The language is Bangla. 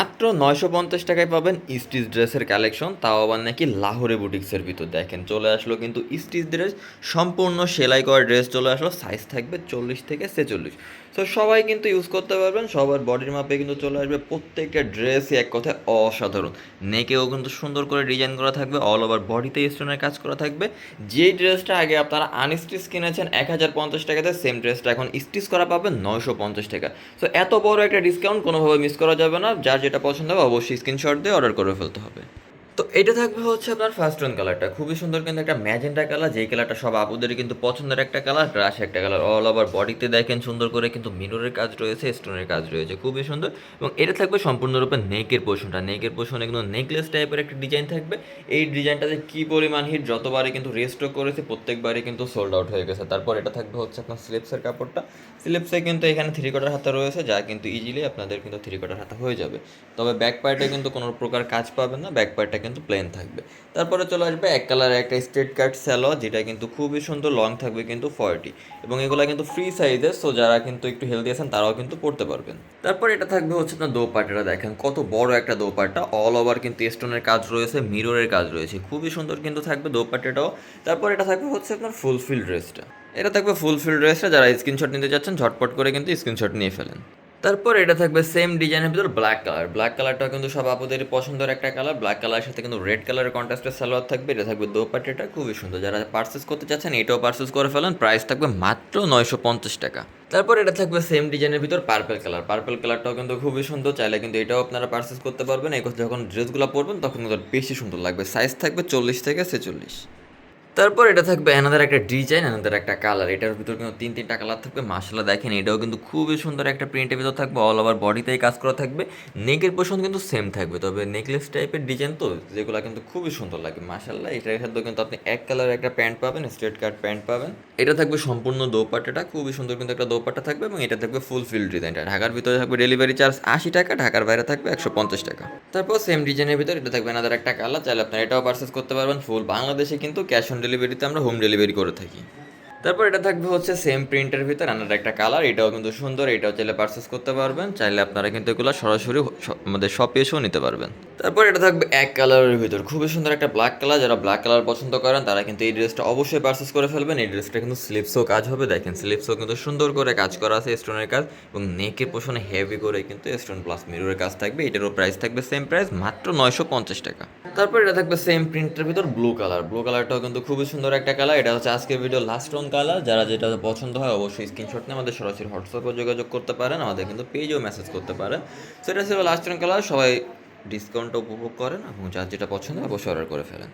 মাত্র নয়শো পঞ্চাশ টাকায় পাবেন স্টিচ ড্রেসের কালেকশন, তাও আবার নাকি লাহোরে বুটিক্সের ভিতর। দেখেন, চলে আসলো কিন্তু স্টিচ ড্রেস, সম্পূর্ণ সেলাই করা ড্রেস চলে আসলো সাইজ থাকবে চল্লিশ থেকে ছেচল্লিশ। তো সবাই কিন্তু ইউজ করতে পারবেন, সবার বডির মাপে কিন্তু চলে আসবে প্রত্যেকটা ড্রেসই এক কথায় অসাধারণ। নেকেও কিন্তু সুন্দর করে ডিজাইন করা থাকবে অল ওভার বডিতে স্টোনের কাজ করা থাকবে। যেই ড্রেসটা আগে আপনারা আনস্টিচ কিনেছেন, এক হাজার পঞ্চাশ টাকাতে সেম ড্রেসটা এখন স্টিচ করা পাবেন নয়শো পঞ্চাশ টাকা। তো এত বড় একটা ডিসকাউন্ট কোনোভাবে মিস করা যাবে না, যার যেটা পছন্দ হবে অবশ্যই স্ক্রিনশট দিয়ে অর্ডার করে ফেলতে হবে। তো এটা থাকবে হচ্ছে আপনার ফার্স্ট ওয়ান কালারটা খুবই সুন্দর কিন্তু একটা ম্যাজেন্টা কালার যেই কালারটা সব আপুদেরই কিন্তু পছন্দের একটা কালার ক্রাশ একটা কালার অল ওভার বডিতে দেখেন সুন্দর করে কিন্তু মিররের কাজ রয়েছে স্টোনের কাজ রয়েছে, খুবই সুন্দর। এবং এটা থাকবে সম্পূর্ণরূপে নেকের পোর্শনটা নেকের পোর্শনে কিন্তু নেকলেস টাইপের একটা ডিজাইন থাকবে। এই ডিজাইনটাতে কি পরিমাণ হিট যতবারই কিন্তু রেস্টও করেছে, প্রত্যেকবারই কিন্তু সোল্ড আউট হয়ে গেছে। তারপর এটা থাকবে হচ্ছে আপনার স্লিপসের কাপড়টা। স্লিপসে কিন্তু এখানে থ্রি কোটার হাতা রয়েছে, যা কিন্তু ইজিলি আপনাদের কিন্তু থ্রি কোটার হাতা হয়ে যাবে। তবে ব্যাক পার্টে কিন্তু কোনো প্রকার কাজ পাবেন না। ব্যাক পার্টটা কিন্তু প্লেন থাকবে। তারপরে চলে আসবে এক কালারের একটা স্ট্রেট কাট স্যালো যেটা কিন্তু খুবই সুন্দর লং থাকবে কিন্তু ফর্টি এবং এগুলো কিন্তু ফ্রি সাইজের সো যারা কিন্তু একটু হেলদি আছেন, তারাও কিন্তু পড়তে পারবেন। তারপর এটা থাকবে হচ্ছে আপনার দোপাট্টাটা দেখেন, কত বড় একটা দোপাট্টা। অল ওভার কিন্তু স্টোনের কাজ রয়েছে মিররের কাজ রয়েছে। খুবই সুন্দর কিন্তু থাকবে দোপাট্টাটাও। তারপর এটা থাকবে হচ্ছে আপনার ফুলফিল ড্রেসটা এটা থাকবে ফুলফিল ড্রেসটা যারা স্ক্রিনশট নিতে যাচ্ছেন ঝটপট করে কিন্তু স্ক্রিনশট নিয়ে ফেলেন। তারপর এটা থাকবে সেম ডিজাইনের ভিতর ব্ল্যাক কালার ব্ল্যাক কালারটা কিন্তু সব আপুদের পছন্দের একটা কালার ব্ল্যাক কালারের সাথে কিন্তু রেড কালারের কন্ট্রাস্টের সালোয়ার থাকবে, এটা থাকবে দোপাট্টাটা, খুবই সুন্দর। যারা পার্সেস করতে চাচ্ছেন, এটাও পার্সেস করে ফেলেন প্রাইস থাকবে মাত্র নয়শো পঞ্চাশ টাকা। তারপর এটা থাকবে সেম ডিজাইনের ভিতর পার্পেল কালার পার্পেল কালারটাও কিন্তু খুবই সুন্দর, চাইলে কিন্তু এটাও আপনারা পার্সেস করতে পারবেন। এই যখন ড্রেসগুলো পরবেন, তখন কিন্তু বেশি সুন্দর লাগবে। সাইজ থাকবে চল্লিশ থেকে ছেচল্লিশ। তারপর এটা থাকবে এনাদের একটা ডিজাইন এনাদের একটা কালার এটার ভিতর কিন্তু তিন, তিনটা কালার থাকবে মাসালা দেখেন, এটাও কিন্তু খুবই সুন্দর একটা প্রিন্টের ভিতর থাকবে অল ওভার বডিতেই কাজ করা থাকবে। নেকের পোর্শন কিন্তু সেম থাকবে, তবে নেকলেস টাইপের ডিজাইন তো, যেগুলো কিন্তু খুবই সুন্দর লাগে মাসাল্লাহ এটার সাথে কিন্তু আপনি এক কালার একটা প্যান্ট পাবেন স্ট্রেট কাট প্যান্ট পাবেন। এটা থাকবে সম্পূর্ণ দোপাট্টাটা, খুবই সুন্দর কিন্তু একটা দোপাট্টা থাকবে, এবং এটা থাকবে ফুল ফিল ডিজাইনটা ঢাকার ভিতরে থাকবে ডেলিভারি চার্জ আশি টাকা, ঢাকার বাইরে থাকবে একশো পঞ্চাশ টাকা। তারপর সেম ডিজাইনের ভিতরে এটা থাকবে এনাদের একটা কালার চাইলে আপনারা এটাও পারচেস করতে পারবেন ফুল বাংলাদেশে কিন্তু ক্যাশ অন ডেলিভারিতে আমরা হোম ডেলিভারি করে থাকি। তারপর এটা থাকবে হচ্ছে সেম প্রিন্টের ভিতর আনার একটা কালার এটাও কিন্তু সুন্দর, এটাও চাইলে পারচেস করতে পারবেন, চাইলে আপনারা কিন্তু এগুলো সরাসরি আমাদের শপে এসেও নিতে পারবেন। তারপর এটা থাকবে এক কালারের ভিতর, খুবই সুন্দর একটা ব্ল্যাক কালার যারা ব্ল্যাক কালার পছন্দ করেন, তারা কিন্তু এই ড্রেসটা অবশ্যই পারচেস করে ফেলবেন, এই ড্রেসটা কিন্তু স্লিপসও কাজ হবে, দেখেন স্লিপসও কিন্তু সুন্দর করে কাজ করা আছে স্টোনের কাজ, এবং নেকের পোষণে হেভি করে কিন্তু স্টোন প্লাস মিররের কাজ থাকবে, এটারও প্রাইস থাকবে সেম প্রাইস মাত্র নয়শো পঞ্চাশ টাকা। তারপর এটা থাকবে সেম প্রিন্টের ভিতর ব্লু কালার ব্লু কালারটাও কিন্তু খুবই সুন্দর একটা কালার এটা হচ্ছে আজকের ভিডিও লাস্ট রং কালার যারা যেটা পছন্দ হয় অবশ্যই স্ক্রিনশট নিয়ে আমাদের সরাসরি হোয়াটসঅ্যাপে যোগাযোগ করতে পারেন। আমাদের কিন্তু পেজেও মেসেজ করতে পারেন। সেটা ছিল লাস্ট রং কালার সবাই ডিসকাউন্টটা উপভোগ করেন। এবং যার যেটা পছন্দ হয় অবশ্যই অর্ডার করে ফেলেন।